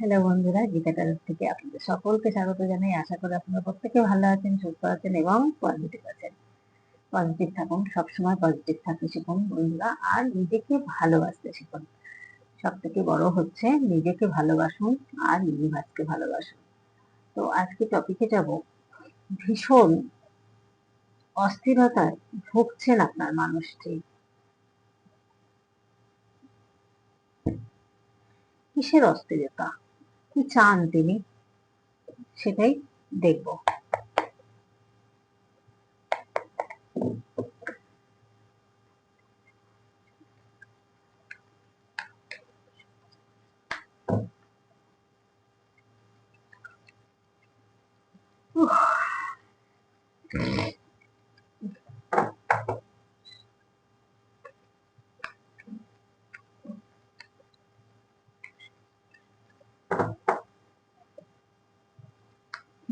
Hello বন্ধুরা, গীতা টারোর থেকে আপনাদের সকলকে স্বাগত জানাই। আশা করি আপনারা প্রত্যেকে ভালো আছেন, সুস্থ আছেন এবং পজিটিভ আছেন। পজিটিভ থাকুন, সবসময় পজিটিভ থাকতে শিখুন বন্ধুরা, আর নিজেকে ভালোবাসতে শিখুন। সব থেকে বড় হচ্ছে নিজেকে ভালোবাসুন আর ইউনিভার্সকে ভালোবাসুন। তো আজকে টপিকে যাব, ভীষণ অস্থিরতায় ভুগছেন আপনার মানুষটি। কিসের অস্থিরতা? কি চান তিনি? সেটাই দেখব।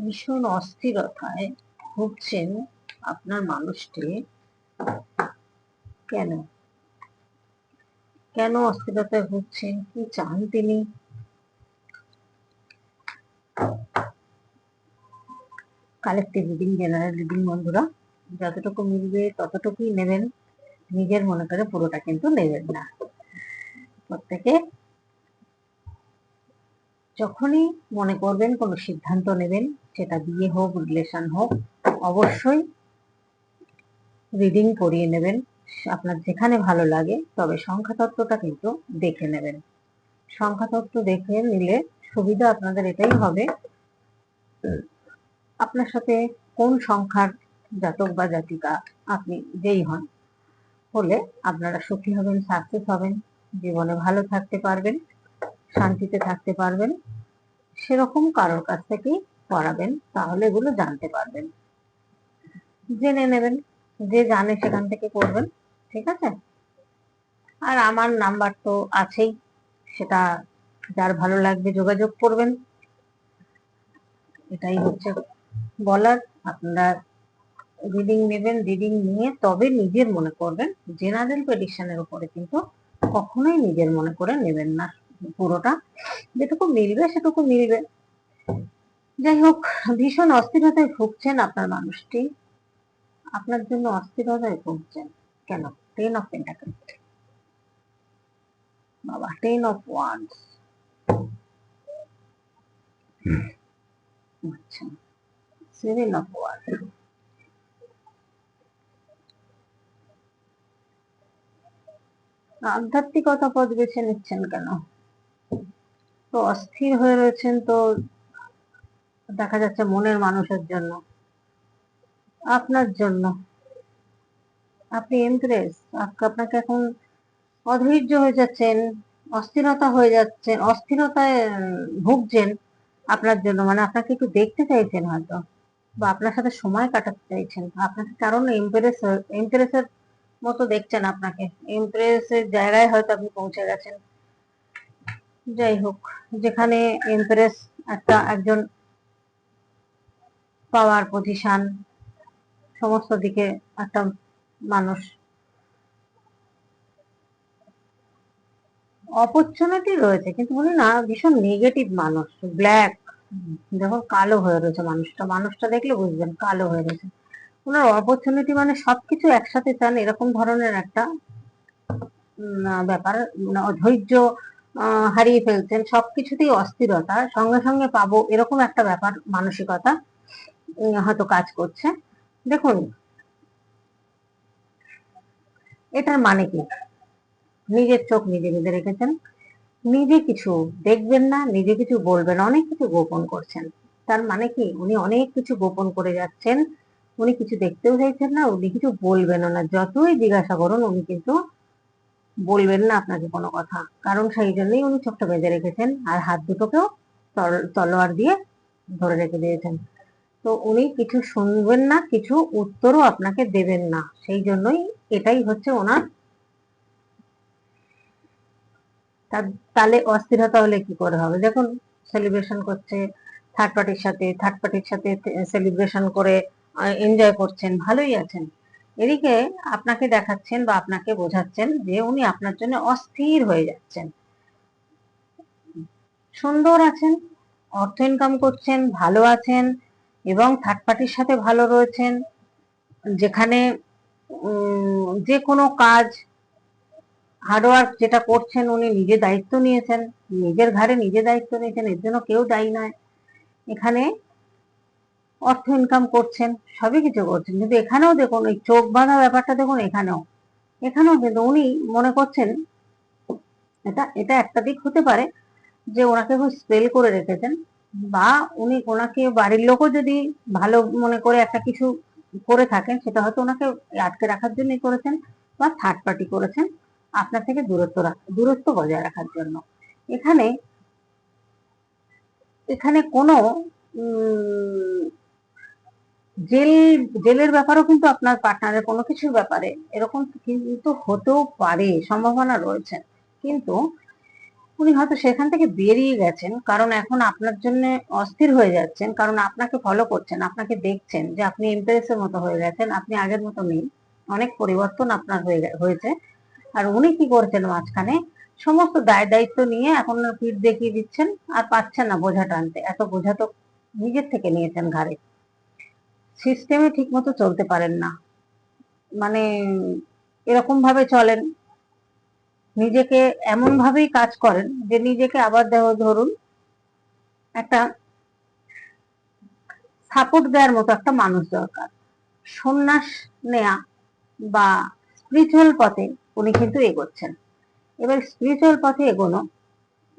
ভীষণ অস্থিরতায় ভুগছেন আপনার মানুষটি। কেন? কেন অস্থিরতায় ভুগছেন? কি চান তিনি? কালেক্টিভ রিডিং জেনারেল রিডিং বন্ধুরা, যতটুকু মিলবে ততটুকুই নেবেন। নিজের মনে করে পুরোটা কিন্তু নেবেন না। প্রত্যেকে যখনই মনে করবেন কোনো সিদ্ধান্ত নেবেন সেটা বিয়ে হোক রিলেশন হোক, অবশ্যই রিডিং করিয়ে নেবেন। আপনার যেখানে ভালো লাগে, তবে সংখ্যাতত্ত্বটা কিন্তু দেখে নেবেন। সংখ্যাতত্ত্ব দেখে নিলে সুবিধা আপনাদের এটাই হবে, আপনার সাথে কোন সংখ্যার জাতক বা জাতিকা আপনি যেই হন, হলে আপনারা সুখী হবেন সাকসেস হবেন, জীবনে ভালো থাকতে পারবেন, শান্তিতে থাকতে পারবেন, সেরকম কারোর কাছ থেকেই পড়াবেন তাহলে এগুলো জানতে পারবেন। জেনে নেবেন, যে জানে সেখান থেকে করবেন, ঠিক আছে? আর আমার নাম্বার তো আছেই, সেটা যার ভালো লাগবে যোগাযোগ করবেন। এটাই হচ্ছে বলার, আপনারা রিডিং নেবেন, রিডিং নিয়ে তবে নিজের মনে করবেন, জেনারেল প্রেডিকশনের উপরে কিন্তু কখনোই নিজের মনে করে নেবেন না, পুরোটা যেটুকু মিলবে সেটুকু মিলবে। যাই হোক ভীষণ অস্থিরতায় ভুগছেন আপনার মানুষটি। আপনার জন্য অস্থিরতায় ভুগছেন। কেন? টেন অফ পেন্টাকেল বাবা টেন অফ ওয়ান্স আচ্ছা সেভেন অফ আধ্যাত্মিকতা পদ বেছে নিচ্ছেন কেন? তো অস্থির হয়ে রয়েছেন তো দেখা যাচ্ছে মনের মানুষের জন্য, আপনার জন্য। আপনি এমপ্রেস আপনাকে এখন অধৈর্য হয়ে যাচ্ছেন, অস্থিরতা হয়ে যাচ্ছেন, অস্থিরতায় ভুগছেন আপনার জন্য। মানে আপনাকে একটু দেখতে চাইছেন হয়তো, বা আপনার সাথে সময় কাটাতে চাইছেন। আপনাকে কারণ এমপ্রেস এমপ্রেসের মতো দেখছেন আপনাকে। এমপ্রেসের জায়গায় হয়তো আপনি পৌঁছে গেছেন। যাই হোক, যেখানে এমপ্রেস একটা একজন পাওয়ার পজিশন সমস্ত দিকে একটা মানুষ। অপরচুনিটি রয়েছে, কিন্তু বলি না, ভীষণ নেগেটিভ মানুষ ব্ল্যাক যখন কালো হয়ে রয়েছে মানুষটা মানুষটা দেখলে বুঝবেন কালো হয়ে রয়েছে। ওনার অপরচুনিটি মানে সবকিছু একসাথে চান, এরকম ধরনের একটা ব্যাপার ধৈর্য হারিয়ে ফেলছেন, সবকিছুতেই অস্থিরতা, সঙ্গে সঙ্গে পাবো, এরকম একটা ব্যাপার, মানসিকতা। হয়তো কাজ করছে। দেখুন, এটার মানে কি? নিজের চোখ নিজে নিজে রেখেছেন। নিজে কিছু দেখবেন না, নিজে কিছু বলবেন, অনেক কিছু গোপন করছেন। তার মানে কি? উনি অনেক কিছু গোপন করে যাচ্ছেন। উনি কিছু দেখতেও চাইছেন না, উনি কিছু বলবেনও না। যতই জিজ্ঞাসা করুন, উনি কিন্তু বলবেন না আপনাকে কোনো কথা। কারণ সেই জন্যই উনি চোখটা বেঁধে রেখেছেন, আর হাত দুটোকেও তলোয়ার দিয়ে ধরে রেখে দিয়েছেন। তো উনি কিছু শুনবেন না, কিছু উত্তরও আপনাকে দেবেন না। সেই জন্যই এটাই হচ্ছে ওনার তাহলে অস্থিরতা হলে কি করে হবে? দেখুন সেলিব্রেশন করছে থার্ড পার্টির সাথে থার্ড পার্টির সাথে সেলিব্রেশন করে এনজয় করছেন, ভালোই আছেন। এদিকে আপনাকে দেখাচ্ছেন বা আপনাকে বোঝাচ্ছেন যে উনি আপনার জন্য অস্থির হয়ে যাচ্ছেন। সুন্দর আছেন, অর্থ ইনকাম করছেন, ভালো আছেন এবং থার্ড পার্টির সাথে ভালো রয়েছেন, যেখানে যে কোনো কাজ হার্ডওয়ার্ক যেটা করছেন উনি নিজে দায়িত্ব নিয়েছেন, নিজের ঘাড়ে নিজে দায়িত্ব নিয়েছেন, এর জন্য কেউ দায়ী নয়। এখানে অর্থ ইনকাম করছেন, সবই কিছু করছেন। কিন্তু এখানেও দেখুন ওই চোখ বাঁধা ব্যাপারটা দেখুন এখানেও। এখানেও কিন্তু উনি মনে করছেন, এটা এটা একটা দিক হতে পারে যে ওনাকে স্পেল করে রেখেছেন বা উনি ওনাকে বাড়ির লোকও যদি ভালো মনে করে একটা কিছু করে থাকেন, সেটা হয়তো ওনাকে আটকে রাখার জন্যই করেছেন বা থার্ড পার্টি করেছেন আপনার থেকে দূরত্ব দূরত্ব বজায় রাখার জন্য। এখানে এখানে কোনো জেল, জেলের ব্যাপারেও কিন্তু আপনার পার্টনারের কোনো কিছুর ব্যাপারে এরকম কিন্তু হতেও পারে, সম্ভাবনা রয়েছে। কিন্তু উনি হয়তো সেখান থেকে বেরিয়ে গেছেন, কারণ এখন আপনার জন্য অস্থির হয়ে যাচ্ছেন, কারণ আপনাকে ফলো করছেন, আপনাকে দেখছেন যে আপনি ইমপ্রেসের মতো হয়ে গেছেন, আপনি আগের মতো নেই। অনেক পরিবর্তন আপনার হয়ে হয়েছে। আর উনি কি করছেন মাঝখানে? সমস্ত দায় দায়িত্ব নিয়ে এখন পিঠ দেখিয়ে দিচ্ছেন, আর পাচ্ছেন না বোঝা টানতে। এত বোঝা তো নিজের থেকে নিয়েছেন ঘাড়ে। সিস্টেমে ঠিক মতো চলতে পারেন না। মানে এরকম ভাবে চলেন। নিজেকে এমন ভাবেই কাজ করেন যে নিজেকে আবার দেহ ধরুন, একটা সাপোর্ট দেওয়ার মতো একটা মানুষ দরকার। সন্ন্যাস নেয়া বা স্পিরিচুয়াল পথে উনি কিন্তু এগোচ্ছেন। এবার স্পিরিচুয়াল পথে এগোনো,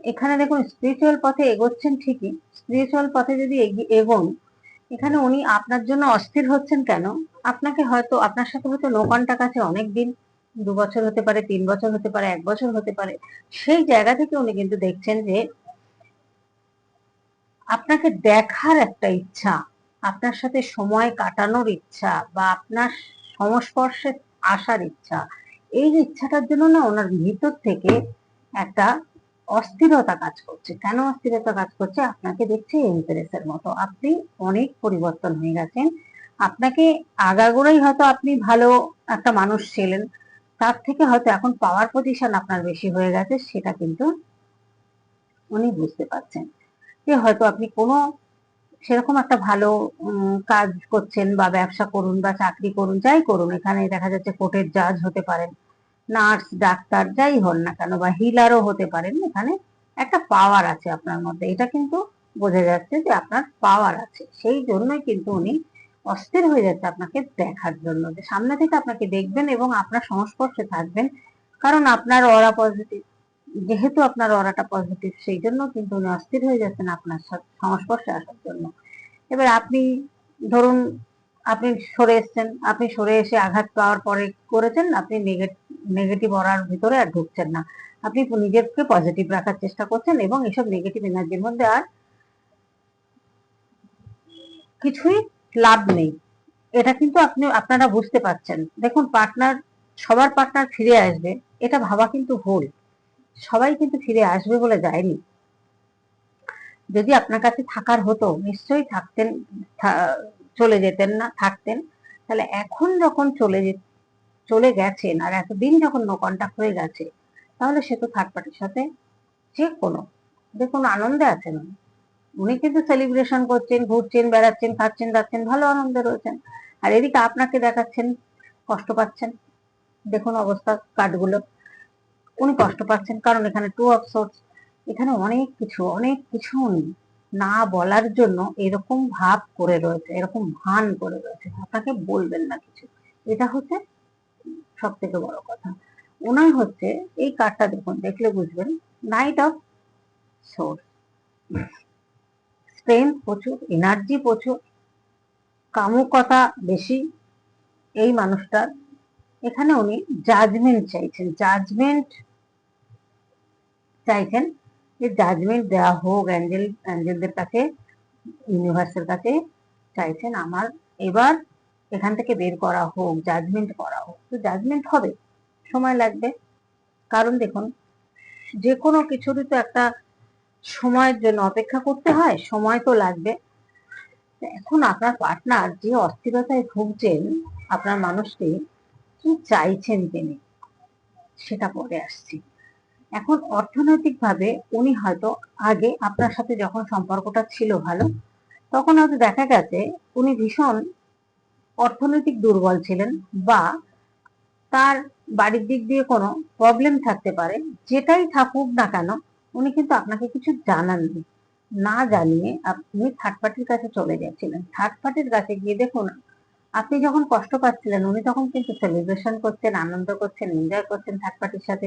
এখানে দেখুন স্পিরিচুয়াল পথে এগোচ্ছেন ঠিকই স্পিরিচুয়াল পথে যদি এগি- এগোন, এখানে উনি আপনার জন্য অস্থির হচ্ছেন কেন? আপনাকে হয়তো, আপনার সাথে হয়তো নো আছে অনেক দিন দু বছর হতে পারে, তিন বছর হতে পারে, এক বছর হতে পারে, সেই জায়গা থেকে উনি কিন্তু দেখছেন যে আপনাকে দেখার একটা ইচ্ছা, আপনার সাথে সময় কাটানোর ইচ্ছা বা আপনার সংস্পর্শে আসার ইচ্ছা, এই ইচ্ছাটার জন্য না ওনার ভিতর থেকে একটা অস্থিরতা কাজ করছে। কেন অস্থিরতা কাজ করছে? আপনাকে দেখছে এমপ্রেসের মতো। আপনি অনেক পরিবর্তন হয়ে গেছেন। আপনাকে আগাগোড়াই হয়তো আপনি ভালো একটা মানুষ ছিলেন। তার থেকে হয়তো এখন পাওয়ার পজিশন আপনার বেশি হয়ে গেছে, সেটা কিন্তু উনি বুঝতে পারছেন। যে হয়তো আপনি কোনো সেরকম একটা ভালো কাজ করছেন বা ব্যবসা করুন বা চাকরি করুন, যাই করুন, এখানে দেখা যাচ্ছে কোর্টের জাজ হতে পারেন নার্স ডাক্তার, যাই হন না কেন বা হিলারও হতে পারেন, এখানে একটা পাওয়ার আছে আপনার মধ্যে। এটা কিন্তু বোঝা যাচ্ছে যে আপনার পাওয়ার আছে। সেই জন্যই কিন্তু উনি অস্থির হয়ে যাচ্ছে আপনাকে দেখার জন্য। যে সামনে থেকে আপনাকে দেখবেন এবং আপনার সংস্পর্শে থাকবেন। কারণ আপনার অরা পজিটিভ যেহেতু আপনার অরাটা পজিটিভ সেই জন্য কিন্তু উনি অস্থির হয়ে যাচ্ছেন আপনার সংস্পর্শে আসার জন্য। এবার আপনি ধরুন, আপনি সরে এসেছেন, আপনি সরে এসে আঘাত পাওয়ার পরে করেছেন, আপনি নেগেটিভ অরার ভিতরে আর ঢুকছেন না। আপনি নিজেকে পজিটিভ রাখার চেষ্টা করছেন এবং এসব নেগেটিভ এনার্জির মধ্যে আর কিছুই লাভ নেই। এটা কিন্তু আপনি, আপনারা বুঝতে পারছেন। দেখুন পার্টনার সবার পার্টনার ফিরে আসবে, এটা ভাবা কিন্তু ভুল। সবাই কিন্তু ফিরে আসবে বলে যায়নি। যদি আপনার কাছে থাকার হতো, নিশ্চয়ই থাকতেন চলে যেতেন না, থাকতেন। তাহলে এখন যখন চলে যে, চলে গেছেন, আর এতদিন যখন নো কন্টাক্ট হয়ে গেছে, তাহলে সে তো থার্ড পার্টির সাথে যে কোনো। দেখুন, আনন্দে আছেন। উনি। কিন্তু সেলিব্রেশন করছেন, ঘুরছেন, বেড়াচ্ছেন, খাচ্ছেন, দাচ্ছেন, ভালো আনন্দে রয়েছেন। আর এদিকে আপনাকে দেখাচ্ছেন, কষ্ট পাচ্ছেন। দেখুন অবস্থা কার্ডগুলো উনি কষ্ট পাচ্ছেন, কারণ এখানে টু অফ সোর্স এখানে অনেক কিছু অনেক কিছু উনি না বলার জন্য এরকম ভাব করে রয়েছে, এরকম ভান করে রয়েছে। আপনাকে বলবেন না কিছু। এটা হচ্ছে সব থেকে বড় কথা। ওনার হচ্ছে, এই কার্ডটা দেখুন, দেখলে বুঝবেন নাইট অফ সোর্স স্ট্রেংথ প্রচুর এনার্জি প্রচুর, কামুকতা বেশি এই মানুষটার। এখানে উনি জাজমেন্ট চাইছেন জাজমেন্ট চাইছেন যে জাজমেন্ট দেওয়া হোক অ্যাঞ্জেল, অ্যাঞ্জেলদের কাছে ইউনিভার্সের কাছে চাইছেন আমার। এবার এখান থেকে বের করা হোক জাজমেন্ট করা হোক, তো জাজমেন্ট হবে, সময় লাগবে। কারণ দেখুন, যে কোনো কিছুরই তো একটা সময়ের জন্য অপেক্ষা করতে হয়, সময় তো লাগবে। এখন আপনার পার্টনার যে অস্থিরতায় ভুগছেন, আপনার মানুষটি কি চাইছেন তিনি? সেটা পরে আসছি। এখন অর্থনৈতিকভাবে উনি হয়তো আগে আপনার সাথে যখন সম্পর্কটা ছিল ভালো, তখন হয়তো দেখা গেছে উনি ভীষণ অর্থনৈতিক দুর্বল ছিলেন বা তার বাড়ির দিক দিয়ে কোনো প্রবলেম থাকতে পারে, যেটাই থাকুক না কেন উনি কিন্তু আপনাকে কিছু জানাননি। না জানিয়ে আপনি থার্ড পার্টির কাছে চলে গেছিলেন। থার্ড পার্টির কাছে গিয়ে দেখুন, আপনি যখন কষ্ট পাচ্ছিলেন, উনি তখন কিন্তু সেলিব্রেশন করছেন আনন্দ করছেন এনজয় করছেন থার্ড পার্টির সাথে।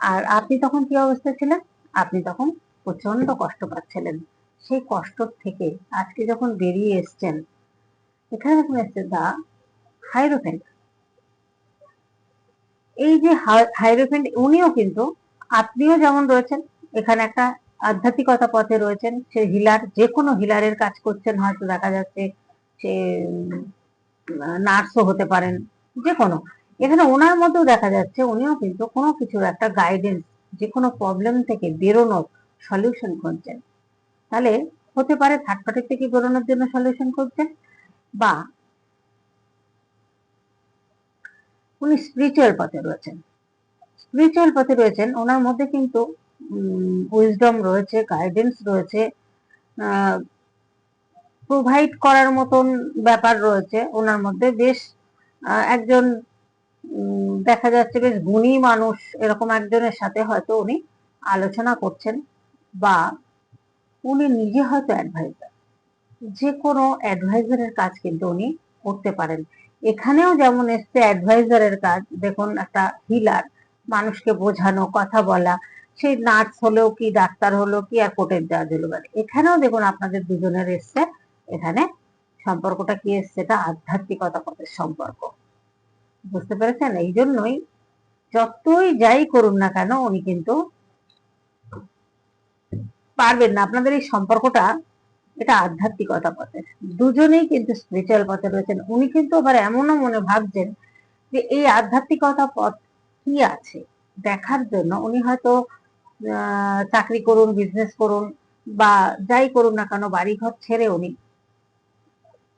আর আপনি তখন কি অবস্থায় ছিলেন? আপনি তখন প্রচণ্ড কষ্ট পাচ্ছিলেন। সেই কষ্ট থেকে আজকে যখন বেরিয়ে এসছেন, এখানে যখন এসছে দা হাইরোফেন্ট। এই যে হাইরোফেন্ট, উনিও কিন্তু আপনিও যেমন রয়েছেন, এখানে একটা আধ্যাত্মিকতা পথে রয়েছেন, সে হিলার, যে কোনো হিলারের কাজ করছেন, হয়তো দেখা যাচ্ছে সে নার্সও হতে পারেন, যে কোনো। এখানে ওনার মধ্যেও দেখা যাচ্ছে, উনিও কিন্তু কোনো কিছুর একটা গাইডেন্স যে কোনো প্রবলেম থেকে বেরোনোর সলিউশন খুঁজছেন। তাহলে হতে পারে থার্ড পার্টির থেকে বেরোনোর জন্য সলিউশন খুঁজছেন, বা উনি স্পিরিচুয়াল পথে রয়েছেন। স্পিরিচুয়াল পথে রয়েছেন। ওনার মধ্যে কিন্তু উইজডম রয়েছে গাইডেন্স রয়েছে প্রোভাইড করার মতন ব্যাপার রয়েছে ওনার মধ্যে। বেশ একজন দেখা যাচ্ছে বেশ গুণী মানুষ এরকম একজনের সাথে হয়তো উনি আলোচনা করছেন বা উনি নিজে হয়তো অ্যাডভাইজার যে কোনো অ্যাডভাইজারের কাজ কিন্তু উনি করতে পারেন। এখানেও যেমন এসছে অ্যাডভাইজারের কাজ, দেখুন একটা হিলার মানুষকে বোঝানো, কথা বলা। সেই নার্স হলেও কি, ডাক্তার হলো কি, আর কোর্টের জাজ হলো মানে এখানেও দেখুন আপনাদের দুজনের এসছে। এখানে সম্পর্কটা কি এসছে? এটা আধ্যাত্মিকতা পথের সম্পর্ক। বুঝতে পেরেছেন? এই জন্যই যতই যাই করুন না কেন, উনি কিন্তু পারবেন না। আপনাদের এই সম্পর্কটা, এটা আধ্যাত্মিকতা পথে দুজনেই কিন্তু স্পিরিচুয়াল পথে রয়েছেন। উনি কিন্তু আবার এমনও মনে ভাবছেন যে এই আধ্যাত্মিকতা পথ কি আছে? দেখার জন্য উনি হয়তো চাকরি করুন বিজনেস করুন, বা যাই করুন না কেন বাড়িঘর ছেড়ে উনি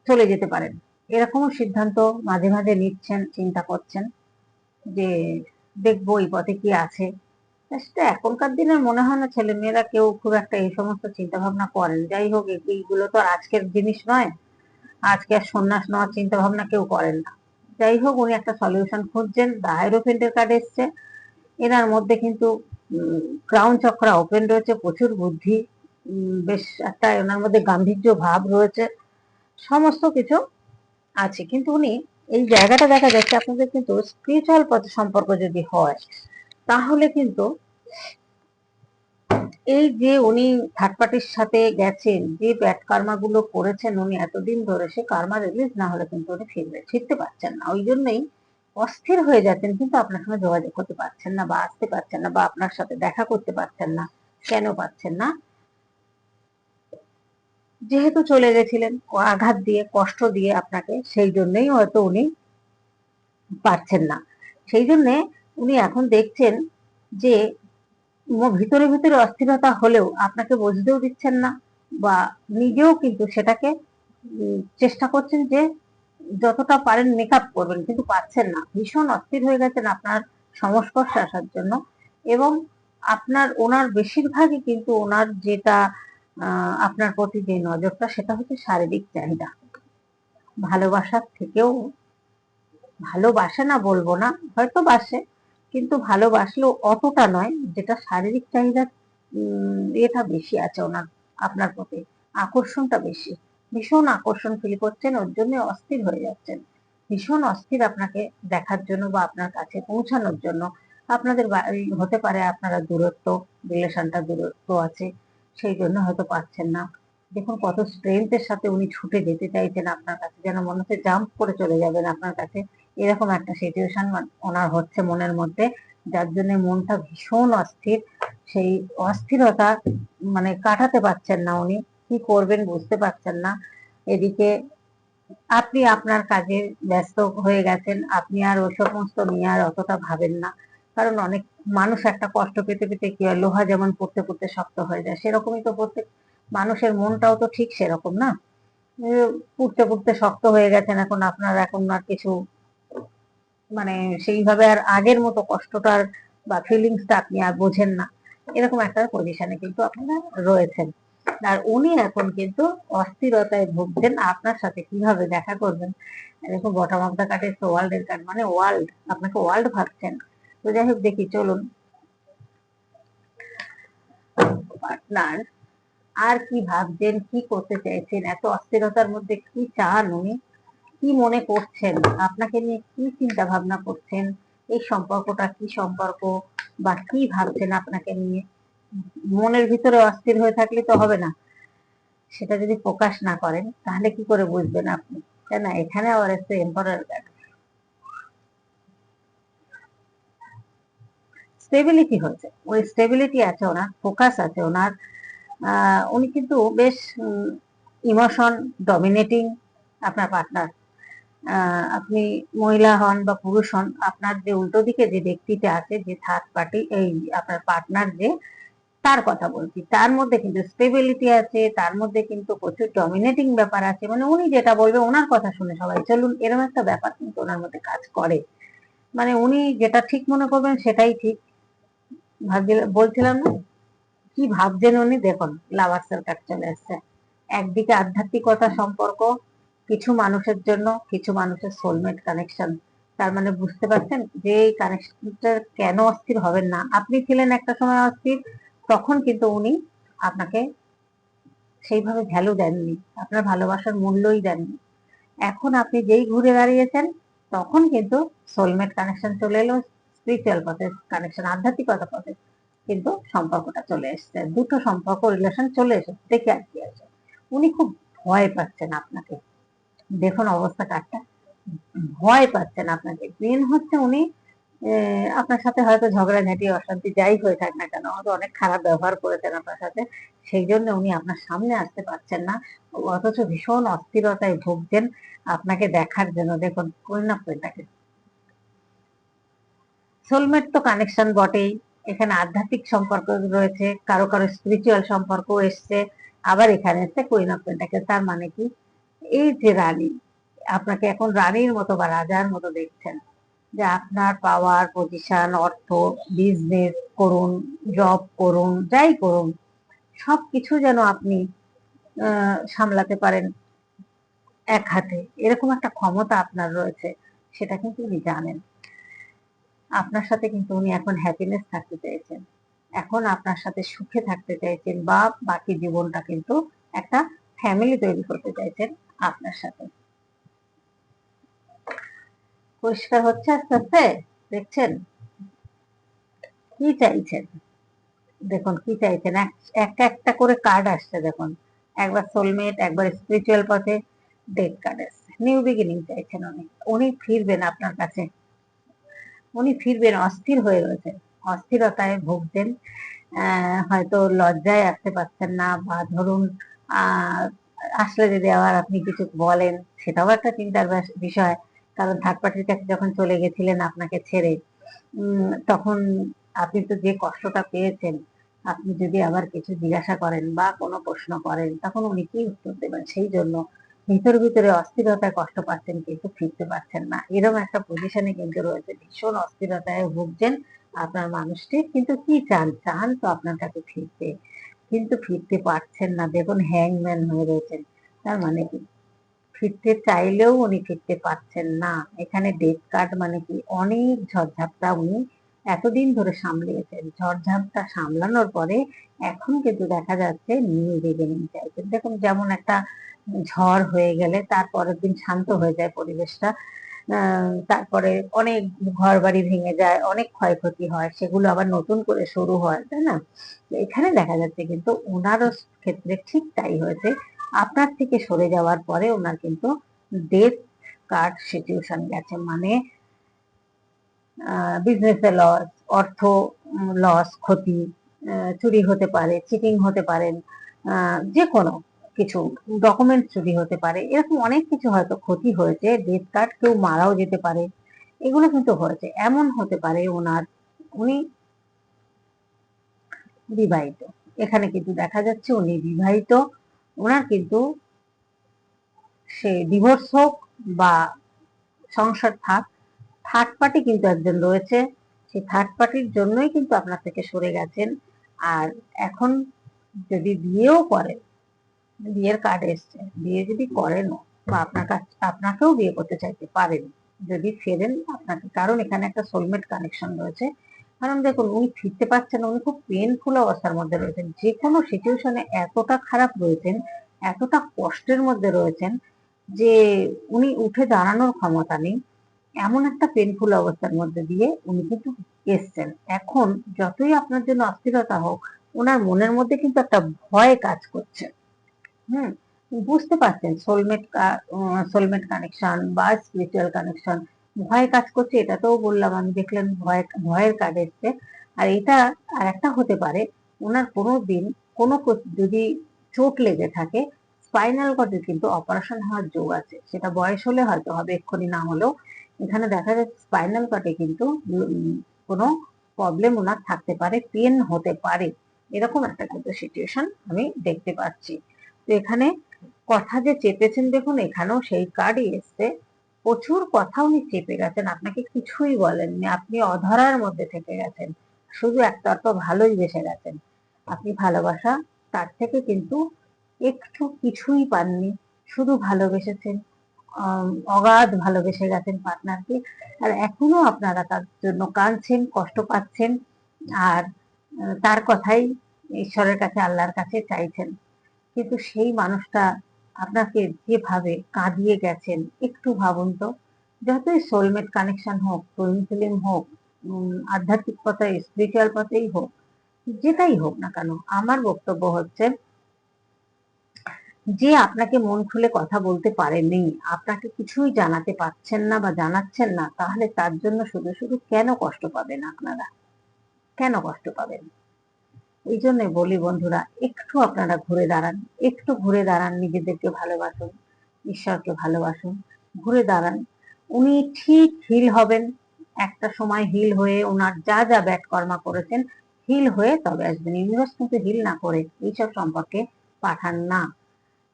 চলে যেতে পারেন। এরকমও সিদ্ধান্ত মাঝে মাঝে নিচ্ছেন, চিন্তা করছেন যে দেখব এই পথে কি আছে। সেটা এখনকার দিনের মনে হয় না ছেলে মেয়েরা কেউ খুব একটা এই সমস্ত চিন্তা ভাবনা করেন। যাই হোক এইগুলো তো আজকের জিনিস নয়। আজকে আর সন্ন্যাস নেওয়ার চিন্তা ভাবনা কেউ করেন না। যাই হোক, উনি একটা সলিউশন খুঁজছেন। দা হাইরোফেন্টের কার্ড এসছে। এনার মধ্যে কিন্তু ক্রাউন চক্রা ওপেন রয়েছে, প্রচুর বুদ্ধি বেশ একটা ওনার মধ্যে গাম্ভীর্য ভাব রয়েছে। সমস্ত কিছু আছে। কিন্তু উনি এই জায়গাটা দেখা যাচ্ছে, আপনাদের কিন্তু স্পিরিচুয়াল সম্পর্ক যদি হয়, তাহলে কিন্তু এই যে উনি থার্ড পার্টির সাথে গেছেন, যে ব্যাট কার্মাগুলো করেছেন উনি এতদিন ধরে, সে কার্মা রিলিজ না হলে কিন্তু উনি ফিরবে, ফিরতে পারছেন না। ওই জন্যই অস্থির হয়ে যাচ্ছেন কিন্তু আপনার সঙ্গে যোগাযোগ করতে পারছেন না বা আসতে পারছেন না বা আপনার সাথে দেখা করতে পারছেন না, কেন পাচ্ছেন না? যেহেতু চলে গেছিলেন আঘাত দিয়ে, কষ্ট দিয়ে আপনাকে, সেই জন্যই হয়তো উনি পারছেন না। সেই জন্যে উনি এখন দেখছেন যে ভিতরে ভিতরে অস্থিরতা হলেও আপনাকে বুঝতেও দিচ্ছেন না বা নিজেও কিন্তু সেটাকে চেষ্টা করছেন যে যতটা পারেন মেকআপ করবেন, কিন্তু পাচ্ছেন না। ভীষণ অস্থির হয়ে গেছেন আপনার সংস্পর্শে আসার জন্য এবং আপনার ওনার বেশিরভাগই কিন্তু ওনার যেটা আপনার প্রতি যে নজরটা সেটা হচ্ছে শারীরিক চাহিদা। ভালোবাসার থেকেও ভালোবাসে না বলব না, হয়তো বাসে কিন্তু ভালোবাসলেও অতটা নয়, যেটা শারীরিক চাহিদা এটা বেশি আছে ওনার, আপনার প্রতি আকর্ষণটা বেশি। ভীষণ আকর্ষণ ফিল করছেন, ওর জন্য অস্থির হয়ে যাচ্ছেন। ভীষণ অস্থির আপনাকে দেখার জন্য বা আপনার কাছে পৌঁছানোর জন্য। আপনাদের হতে পারে আপনারা দূরত্ব রিলেশনটা দূরত্ব আছে, সেই জন্য হয়তো পাচ্ছেন না। দেখুন কত স্ট্রেংথের সাথে উনি ছুটে যেতে চাইছেন আপনার কাছে, যেন মনে হচ্ছে জাম্প করে চলে যাবেন আপনার কাছে। এরকম একটা সিচুয়েশন ওনার হচ্ছে মনের মধ্যে, যার জন্য মনটা ভীষণ অস্থির। সেই অস্থিরতা মানে কাটাতে পারছেন না উনি, কি করবেন বুঝতে পারছেন না। এদিকে আপনি আপনার কাজে ব্যস্ত হয়ে গেছেন, আপনি আর ওই সমস্ত নিয়ে আর অতটা ভাবেন না। কারণ অনেক মানুষ একটা কষ্ট পেতে পেতে কি হয়, লোহা যেমন পড়তে পড়তে শক্ত হয়ে যায়, সেরকমই তো প্রত্যেক মানুষের মনটাও তো ঠিক সেরকম না। পুড়তে পুড়তে শক্ত হয়ে গেছেন, এখন আপনার, এখন আর কিছু মানে সেইভাবে আর আগের মতো কষ্টটার বা ফিলিংসটা আপনি আর বোঝেন না। এরকম একটা পজিশনে কিন্তু আপনারা রয়েছেন। আর উনি এখন কিন্তু অস্থিরতায় ভুগছেন আপনার সাথে কীভাবে দেখা করবেন? এরকম bottom of the card world এর কার্ড মানে ওয়ার্ল্ড আপনাকে ওয়ার্ল্ড ভাবছেন। তো যাই হোক, দেখি, চলুন। পার্টনার আর কি ভাবছেন, কি করতে চাইছেন, এত অস্থিরতার মধ্যে কি চান উনি? কি মনে করছেন? আপনাকে নিয়ে কি চিন্তা ভাবনা করছেন? এই সম্পর্কটা কি সম্পর্ক? বা কি ভাবছেন আপনাকে নিয়ে? মনের ভিতরে অস্থির হয়ে থাকলে তো হবে না। সেটা যদি প্রকাশ না করেন, তাহলে কি করে বুঝবেন আপনি? তাই না? এখানে আবার এসছে এম্পারার স্টেবিলিটি হয়েছে। ওই স্টেবিলিটি আছে ওনার ফোকাস আছে ওনার। উনি কিন্তু বেশ ইমোশন ডমিনেটিং আপনার পার্টনার আপনি মহিলা হন বা পুরুষ হন, আপনার যে উল্টো দিকে যে ব্যক্তিটা আছে, যে থার্ড পার্টি এই আপনার পার্টনার যে, তার কথা বলছি। তার মধ্যে কিন্তু স্টেবিলিটি আছে, তার মধ্যে কিন্তু প্রচুর ডমিনেটিং ব্যাপার আছে। মানে উনি যেটা বলবে, ওনার কথা শুনে সবাই, চলুন এরকম একটা ব্যাপার কিন্তু ওনার মধ্যে কাজ করে। মানে উনি যেটা ঠিক মনে করবেন, সেটাই ঠিক। বলছিলাম না? কি ভাবছেন উনি? দেখুন লাভার্সের কাজ চলে আসছে একদিকে আধ্যাত্মিকতা সম্পর্ক কিছু মানুষের জন্য কিছু মানুষের সোলমেট কানেকশন তার মানে বুঝতে পারছেন? যে এই কানেকশনটা কেন অস্থির হবেন না। আপনি ছিলেন একটা সময় অস্থির, তখন কিন্তু উনি আপনাকে সেইভাবে ভ্যালু দেননি, আপনার ভালোবাসার মূল্যই দেননি। এখন আপনি যেই ঘুরে দাঁড়িয়েছেন, তখন কিন্তু সোলমেট কানেকশন চলে এলো স্পিরিচুয়াল পথে কানেকশন আধ্যাত্মিকতা পথে কিন্তু সম্পর্কটা চলে এসছে। দুটো সম্পর্ক রিলেশন চলে এসেছে। দেখে আর কি আছে উনি খুব ভয় পাচ্ছেন আপনাকে। দেখুন অবস্থা কারটা ভয় পাচ্ছেন আপনাকে মেন হচ্ছে উনি আপনার সাথে হয়তো ঝগড়াঝাটি অশান্তি যাই হয়ে থাক না কেন, হয়তো অনেক খারাপ ব্যবহার করেছেন আপনার সাথে, সেই জন্য উনি আপনার সামনে আসতে পারছেন না, অথচ ভীষণ অস্থিরতায় ভুগছেন আপনাকে দেখার জন্য। দেখুন না পেটাকে সোলমেট তো কানেকশন বটেই, এখানে আধ্যাত্মিক সম্পর্ক রয়েছে, কারও কারও স্পিরিচুয়াল সম্পর্ক এসছে, আবার এখানে এসছে কুইন অফ পেন্টাকেল তার মানে কি? এই যে রানী, আপনাকে এখন রানীর মতো বা রাজার মতো দেখছেন, যে আপনার পাওয়ার পজিশন অর্থ বিজনেস করুন জব করুন, যাই করুন সব কিছু যেন আপনি সামলাতে পারেন এক হাতে। এরকম একটা ক্ষমতা আপনার রয়েছে, সেটা কিন্তু উনি জানেন। আপনার সাথে কিন্তু উনি এখন হ্যাপিনেস থাকতে চাইছেন। এখন আপনার সাথে সুখে থাকতে চাইছেন বা বাকি জীবনটা কিন্তু একটা ফ্যামিলি তৈরি করতে চাইছেন। আপনার সাথে। পরিষ্কার হচ্ছে আস্তে আস্তে? দেখছেন? কি চাইছেন? দেখুন, কি চাইছেন? একটা একটা করে কার্ড আসছে, দেখুন। একবার সোলমেট একবার স্পিরিচুয়াল পথে ডেট কার্ড আসছে। নিউ বিগিনিং চাইছেন উনি। উনি ফিরবেন আপনার কাছে। উনি ফিরবেন, অস্থির হয়ে রয়েছে অস্থিরতায় ভুগছেন। হয়তো লজ্জায় আসতে পারছেন না বা ধরুন আসলে যদি আবার আপনি কিছু বলেন, সেটাও একটা চিন্তার বিষয়। কারণ থার্ড পার্টির কাছে যখন চলে গেছিলেন আপনাকে ছেড়ে তখন আপনি তো যে কষ্টটা পেয়েছেন, আপনি যদি আবার কিছু জিজ্ঞাসা করেন বা কোনো প্রশ্ন করেন, তখন উনি কি উত্তর দেবেন? সেই জন্য ভিতর ভিতরে অস্থিরতায় কষ্ট পাচ্ছেন কিন্তু ফিরতে পারছেন না। এরকম একটা পজিশনে কিন্তু রয়েছে। ভীষণ অস্থিরতায় ভুগছেন আপনার মানুষটি। কিন্তু কি চান? চান তো আপনার কাছে ফিরতে। কিন্তু ফিরতে পারছেন না। দেখুন হ্যাংম্যান হয়ে রয়েছেন। তার মানে কি? ফিরতে চাইলেও উনি ফিরতে পারছেন না। এখানে ডেথ কার্ড মানে কি? অনেক ঝড়ঝাপটা উনি এতদিন ধরে সামলিয়েছেন। ঝড়ঝাপটা সামলানোর পরে এখন কিন্তু দেখা যাচ্ছে নিউ বিগিনিং চাইছেন দেখুন, যেমন একটা ঝড় হয়ে গেলে তারপরের দিন শান্ত হয়ে যায় পরিবেশটা। তারপরে অনেক ঘর বাড়ি ভেঙে যায়, অনেক ক্ষয়ক্ষতি হয়, সেগুলো আবার নতুন করে শুরু হয়, তাই না? এখানে দেখা যাচ্ছে কিন্তু ওনারও ক্ষেত্রে ঠিক তাই হয়েছে। আপনার থেকে সরে যাওয়ার পরে ওনার কিন্তু ডেথ কার্ড সিচুয়েশন গেছে মানে বিজনেসে লস অর্থ লস ক্ষতি চুরি হতে পারে চিটিং হতে পারেন যে কোনো কিছু ডকুমেন্ট চুরি হতে পারে। এরকম অনেক কিছু হয়তো ক্ষতি হয়েছে ডেথ কার্ড কেউ মারাও যেতে পারে। এগুলো কিন্তু হয়েছে। এমন হতে পারে ওনার, উনি বিবাহিত। এখানে কিন্তু দেখা যাচ্ছে উনি বিবাহিত। ওনার কিন্তু সে ডিভোর্স হোক বা সংসার থাক থার্ড পার্টি কিন্তু একজন রয়েছে। সেই থার্ড পার্টির জন্যই কিন্তু আপনার থেকে সরে গেছেন। আর এখন যদি বিয়েও করেন বিয়ের কার্ড এসছে। বিয়ে যদি করেনও বা আপনার কাছে, আপনাকেও বিয়ে করতে চাইতে পারেন, যদি ফেরেন, আপনাকে, কারণ এখানে একটা সোলমেট কানেকশন রয়েছে। কারণ দেখুন, উনি ফিরতে পারছেন উনি খুব পেনফুল অবস্থার মধ্যে রয়েছেন। যে কোনো সিচুয়েশনে এতটা খারাপ রয়েছেন, এতটা কষ্টের মধ্যে রয়েছেন যে উনি উঠে দাঁড়ানোর ক্ষমতা নেই, এমন একটা পেনফুল অবস্থার মধ্যে দিয়ে উনি কিন্তু এসছেন। এখন যতই আপনার জন্য অস্থিরতা হোক, ওনার মনের মধ্যে কিন্তু একটা ভয় কাজ করছে। হুম, বুঝতে পারছেন। সোলমেট সোলমেট কানেকশন বা স্পিরিচুয়াল কানেকশন ভয় কাজ করছে, এটাতেও বললাম, আমি দেখলেন ভয়, ভয়ের কাজ এসছে। আর এটা আর একটা হতে পারে, ওনার কোনো দিন, কোনো যদি চোট লেগে থাকে স্পাইনাল কর্ডের কিন্তু অপারেশন হওয়ার যোগ আছে। সেটা বয়স হলে হয়তো হবে, এক্ষুনি না হলেও। এখানে দেখা যাচ্ছে স্পাইনাল কর্ডে কিন্তু কোনো প্রবলেম ওনার থাকতে পারে পেন হতে পারে। এরকম একটা কিন্তু সিচুয়েশন আমি দেখতে পাচ্ছি। তো এখানে কথা যে চেপেছেন দেখুন, এখানেও সেই কার্ডই এসছে। প্রচুর কথা উনি চেপে গেছেন, আপনাকে কিছুই বলেননি, আপনি অধরার মধ্যে থেকে গেছেন। শুধু একতরফা ভালোই বেসে গেছেন। আপনি ভালোবাসা, তার থেকে কিন্তু একটু কিছুই পাননি, শুধু ভালোবেসেছেন অগাধ ভালোবেসে গেছেন পার্টনারকে আর এখনও আপনারা তার জন্য কাঁদছেন, কষ্ট পাচ্ছেন, আর তার কথাই ঈশ্বরের কাছে, আল্লাহর কাছে চাইছেন। কিন্তু সেই মানুষটা আপনাকে যেভাবে কাঁদিয়ে গেছেন, একটু ভাবুন তো। যতই সোলমেট কানেকশন হোক টুইন ফিল্ম হোক আধ্যাত্মিক পথে স্পিরিচুয়াল পথেই হোক, যেটাই হোক না কেন, আমার বক্তব্য হচ্ছে যে আপনাকে মন খুলে কথা বলতে পারেনি আপনাকে কিছুই জানাতে পারছেন না বা জানাচ্ছেন না, তাহলে তার জন্য শুধু শুধু কেন কষ্ট পাবেন আপনারা? কেন কষ্ট পাবেন? এই জন্য বলি বন্ধুরা, একটু আপনারা ঘুরে দাঁড়ান, একটু ঘুরে দাঁড়ান, নিজেদেরকে ভালোবাসুন, ঈশ্বরকে ভালোবাসুন, ঘুরে দাঁড়ান। উনি ঠিক হিল হবেন, একটা সময় হিল হয়ে ওনার যা যা ব্যাট কর্মা করেছেন, হিল হয়ে তবে আসবেন। ইউনিভার্স কিন্তু হিল না করে এইসব সম্পর্কে পাঠান না।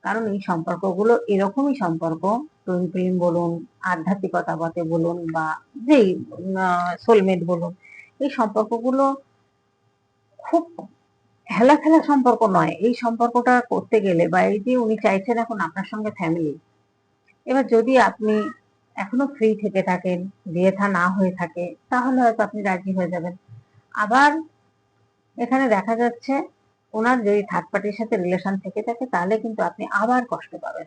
কারণ এই সম্পর্কগুলো এরকমই সম্পর্ক, টুইন ফিল্ম বলুন, আধ্যাত্মিকতা পথে বলুন, বা যেই সোলমেট বলুন, এই সম্পর্কগুলো খুব হেলা খেলা সম্পর্ক নয়, এই সম্পর্কটা করতে গেলে বা এই যে উনি চাইছেন এখন আপনার সঙ্গে ফ্যামিলি এবার যদি আপনি এখনও ফ্রি থেকে থাকেন বিয়ে থা না হয়ে থাকে, তাহলে হয়তো আপনি রাজি হয়ে যাবেন। আবার এখানে দেখা যাচ্ছে ওনার যদি থার্ড পার্টির সাথে রিলেশন থেকে থাকে, তাহলে কিন্তু আপনি আবার কষ্ট পাবেন।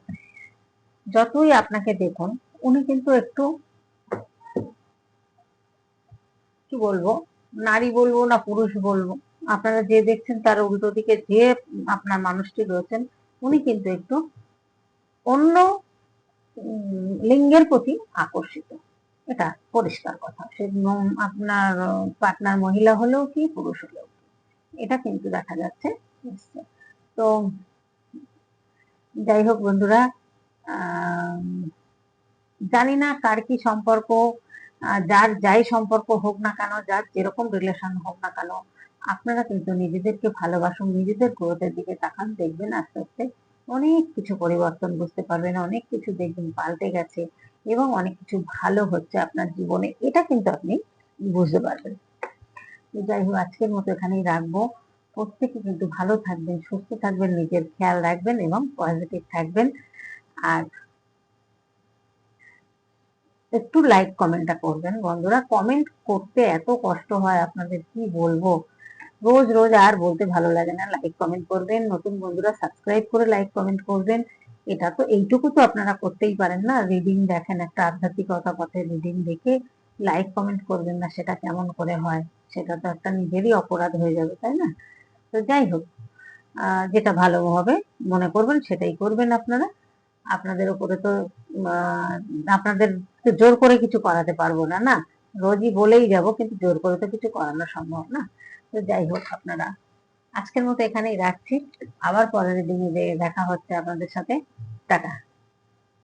যতই আপনাকে দেখুন, উনি কিন্তু একটু কি বলব, নারী বলব না পুরুষ বলব আপনারা যে দেখছেন তার উল্টো দিকে যে আপনার মানুষটি রয়েছেন, উনি কিন্তু একটু অন্য লিঙ্গের প্রতি আকর্ষিত। এটা পরিষ্কার কথা। সে আপনার পার্টনার মহিলা হলেও কি, পুরুষ হলেও এটা কিন্তু দেখা যাচ্ছে। তো যাই হোক বন্ধুরা জানি না কার কি সম্পর্ক যার যাই সম্পর্ক হোক না কেন, যার যেরকম রিলেশন হোক না কেন আপনারা কিন্তু নিজেদেরকে ভালোবাসুন, নিজেদের গ্রোথের দিকে তাকান, দেখবেন আস্তে আস্তে অনেক কিছু পরিবর্তন বুঝতে পারবেন, অনেক কিছু দেখবেন পাল্টে গেছে এবং অনেক কিছু ভালো হচ্ছে আপনার জীবনে। এটা কিন্তু আপনি বুঝতে পারবেন। যাই হোক, আজকের মতো এখানেই রাখব। প্রত্যেকে কিন্তু ভালো থাকবেন, সুস্থ থাকবেন, নিজের খেয়াল রাখবেন এবং পজিটিভ থাকবেন। আর একটু লাইক কমেন্টটা করবেন। বন্ধুরা কমেন্ট করতে এত কষ্ট হয় আপনাদের, কি বলব? রোজ রোজ আর বলতে ভালো লাগে না। লাইক কমেন্ট করবেন, নতুন বন্ধুরা সাবস্ক্রাইব করে লাইক কমেন্ট করবেন। এটা তো এইটুকু তো আপনারা করতেই পারেন না। রিডিং দেখেন একটা আধ্যাত্মিকতা পথে রিডিং দেখে লাইক কমেন্ট করবেন না সেটা কেমন করে হয়। সেটা তো একটা নিজেরই অপরাধ হয়ে যাবে, তাই না? তো যাই হোক যেটা ভালো হবে, মনে করবেন সেটাই করবেন আপনারা। আপনাদের উপরে তো আপনাদের জোর করে কিছু করাতে পারব না না? রোজই বলেই যাব, কিন্তু জোর করে তো কিছু করানো সম্ভব না। তো যাই হোক আপনারা, আজকের মতো এখানেই রাখছি। আবার পরের দিনে দেখা হচ্ছে আপনাদের সাথে। টাটা।